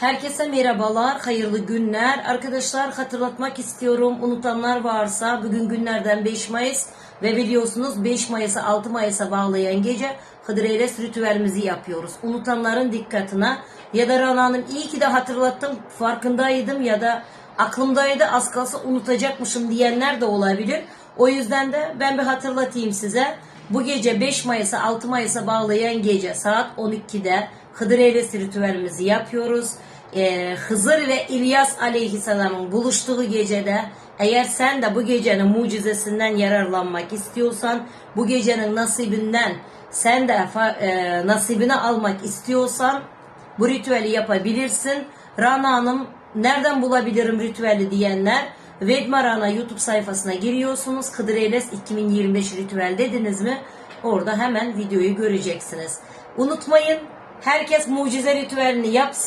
Herkese merhabalar, hayırlı günler. Arkadaşlar hatırlatmak istiyorum. Unutanlar varsa bugün günlerden 5 Mayıs ve biliyorsunuz 5 Mayıs'a 6 Mayıs'a bağlayan gece Hıdrellez ritüelimizi yapıyoruz. Unutanların dikkatine ya da Rana Hanım iyi ki de hatırlattım farkındaydım ya da aklımdaydı az kalsa unutacakmışım diyenler de olabilir. O yüzden de ben bir hatırlatayım size. Bu gece 5 Mayıs'a 6 Mayıs'a bağlayan gece saat 12'de Hıdrellez ritüelimizi yapıyoruz. Ee, Hızır ve İlyas aleyhisselamın buluştuğu gecede eğer sen de bu gecenin mucizesinden yararlanmak istiyorsan bu gecenin nasibinden sen de e, nasibini almak istiyorsan bu ritüeli yapabilirsin. Rana Hanım nereden bulabilirim ritüeli diyenler Vedma Rana YouTube sayfasına giriyorsunuz. Hıdrellez 2025 ritüel dediniz mi? Orada hemen videoyu göreceksiniz. Unutmayın herkes mucize ritüelini yapsın.